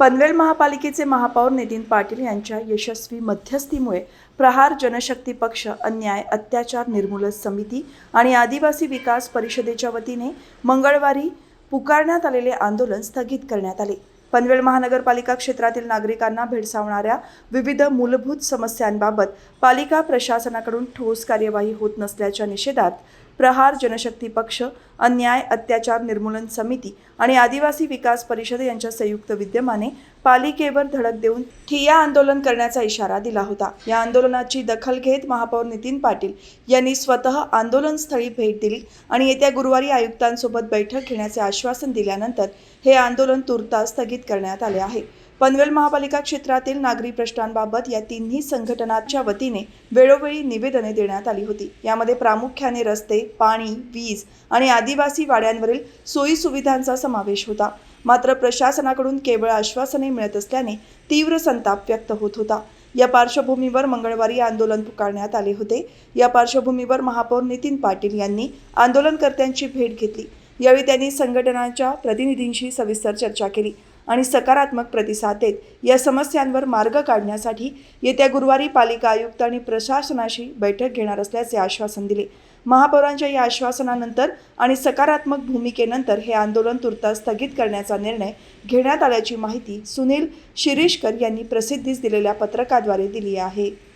पनवेल महापालिकेचे महापौर नितीन पाटील यांच्या यशस्वी मध्यस्थीमुळे प्रहार जनशक्ती पक्ष अन्याय अत्याचार निर्मूलन समिती आणि आदिवासी विकास परिषदेच्या वतीने मंगळवारी पुकारण्यात आलेले आंदोलन स्थगित करण्यात आले. पनवेल महानगरपालिका क्षेत्रातील नागरिकांना भेडसावणाऱ्या विविध मूलभूत समस्यांबाबत पालिका प्रशासनाकडून ठोस कार्यवाही होत नसल्याच्या निषेधात प्रहार जनशक्ती पक्ष अन्याय अत्याचार निर्मूलन समिती आणि आदिवासी विकास परिषद यांच्या संयुक्त विद्यमाने पालिकेवर धडक देऊन ठिय्या आंदोलन करण्याचा इशारा दिला होता. या आंदोलनाची दखल घेत महापौर नितीन पाटील यांनी स्वतः आंदोलनस्थळी भेट दिली आणि येत्या गुरुवारी आयुक्तांसोबत बैठक घेण्याचे आश्वासन दिल्यानंतर हे आंदोलन तुर्तास स्थगित करण्यात आले आहे. पनवेल महापालिका क्षेत्रातील नागरी प्रश्नांबाबत या तिन्ही संघटनांच्या वतीने वेळोवेळी निवेदने देण्यात आली होती. यामध्ये प्रामुख्याने रस्ते पाणी वीज आणि आदिवासी वाड्यांवरील सोयी सुविधांचा समावेश होता. मात्र प्रशासनाकडून केवळ आश्वासने मिळत असल्याने तीव्र संताप व्यक्त होत होता. या पार्श्वभूमीवर मंगळवारी आंदोलन पुकारण्यात आले होते. या पार्श्वभूमीवर महापौर नितीन पाटील यांनी आंदोलनकर्त्यांची भेट घेतली. यावेळी त्यांनी संघटनांच्या प्रतिनिधींशी सविस्तर चर्चा केली. आणि सकारात्मक प्रतिसाद देत. या समस्यांवर मार्ग काढण्यासाठी येत्या गुरुवारी पालिका आयुक्त आणि प्रशासनाशी बैठक घेणार असल्याचे आश्वासन दिले. महापौरांच्या या आश्वासनानंतर आणि सकारात्मक भूमिकेनंतर हे आंदोलन तुर्तास स्थगित करण्याचा निर्णय घेण्यात आल्याची माहिती सुनील शिरीषकर यांनी प्रसिद्धीस दिलेल्या पत्रकाद्वारे दिली आहे.